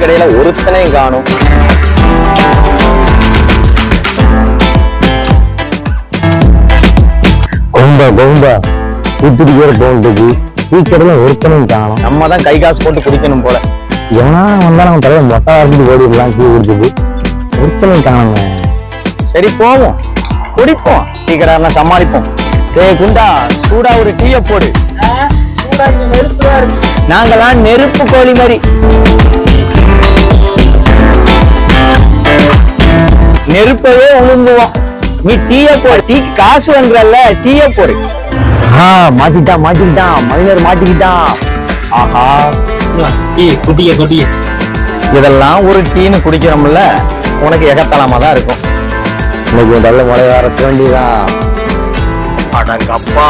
கடையில ஒருத்தனையும் காணும். கோவிந்தா கோவிந்தா தூத்துக்கு பேர் கவுண்டுக்கு டீச்சர்ல ஒருத்தனையும் காணும். நம்ம தான் கை காசு போட்டு குடிக்கணும் போல. எவனா வந்தா நம்ம தலையை மொட்டை அரைச்சிட்டு ஓடிடலாம் கீழே குடிச்சது ஒருத்தனையும் காணுங்க சரி போவோம். குடிப்போம். டீ கடைனா சமாளிப்போம். டேய் குண்டா சூடா ஒரு டீய போடு. நாங்கெல்லாம் நெருப்பு கோழி மாதிரி. நெருப்பவே உழுந்துவோம் நீ டீய போடு டீ காசு வாங்குறல்ல டீய போடு. ஆ மாட்டிக்கிட்டான் மாட்டிக்கிட்டான் மைனர் மாட்டிக்கிட்டான். ஆஹா. டீ குட்டிய குட்டிய இதெல்லாம் ஒரு டீன்னு குடிக்கிறோம்ல உனக்கு எகத்தலாமா தான் இருக்கும். இன்னைக்கு நல்ல மழை வர வேண்டியதான் அடங்கப்பா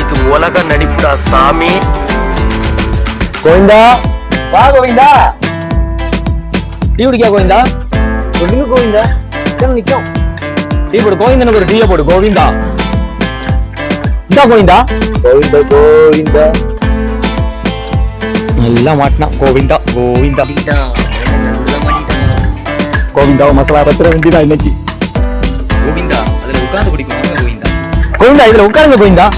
இது உலக நடிப்புடா சாமி. கோவிந்தா? வா கோவிந்தா. டீ குடிக்கா கோவிந்தா? சொல்லுங்க கோவிந்தா. நிக்கும். டீ போடு கோவிந்தனுக்கு ஒரு டீய போடு கோவிந்தா. இந்தா கோவிந்தா. கோவிந்தா கோவிந்தா. நல்லா மாட்டினா கோவிந்தா கோவிந்தா. கோவிந்தா மசாலா பத்திர வேண்டியதா இன்னைக்கு? கோவிந்தா அதுல உட்கார்ந்து குடிக்கும் வாங்க கோவிந்தா. கோவிந்தா இதுல உட்காருங்க கோவிந்தா.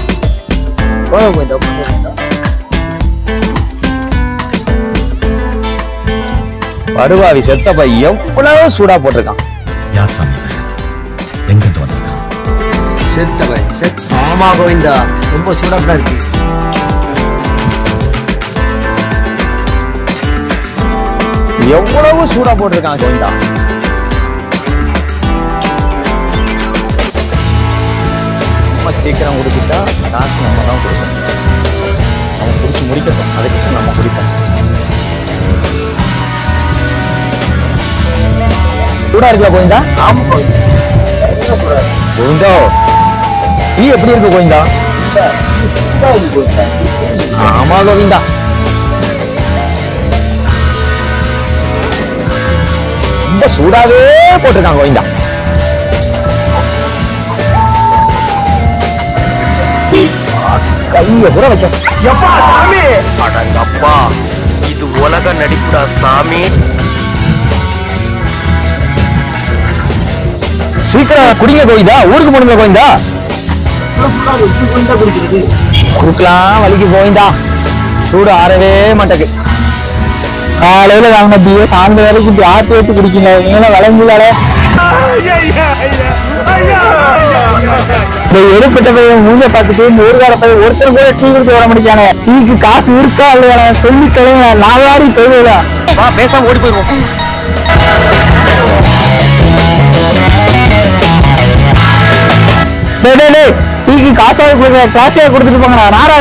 படுவாவி செத்த பையன் எவ்வளவு சூடா போட்டிருக்கான். யார் சாமி இவன்? எங்கிருந்து வந்திருக்கான் செத்தவன் செத் ஆமா கோவிந்தா ரொம்ப சூடாப்பா இருக்கு. எவ்வளவு சூடா போட்டிருக்கான் கோவிந்தா. சீக்கிரம் குடிச்சிட்டா காசு நம்ம தான் கொடுக்கணும். அவன் குடிச்சு முடிக்கட்டும். அதுக்கு சூடா இருக்குல்ல கோவிந்தா? கோவிந்தா. டீ எப்படி இருக்கு கோவிந்தா? ஆமா கோவிந்தா. ரொம்ப சூடாவே போட்டிருக்காங்க கோவிந்தா. கைய கூட வைக்க எப்பா சாமி? அடங்கப்பா இது உலக நடிப்புடா சாமி. சீக்கிரம் குடிங்க கோவிந்தா. ஊருக்கு போடுங்க கோவிந்தா. குடுக்கலாம் வலிக்கு கோவிந்தா. சூடு ஆறவே மாட்டேக்கு. காலையில வாங்கின பிஏ சாயந்தரம் வரைக்கும் இப்படி ஆட்டி வச்சு குடிக்கீங்க நீங்களும் விளங்குலால இந்த எடுப்பட்ட பையன் மூஞ்ச பார்த்துட்டு இந்த ஊர்கார பையன் ஒருத்தர் கூட டீ குடிச்சு வர முடியாங்க டீக்கு காசு இருக்கா இல்லையா சொல்லி கிளம்ப நான் வாரி கைவிடா பேசாம ஓடி போயிருவோம் டேய் டேய் டேய் காசாவது கொடுத்துட்டு போங்க நாரா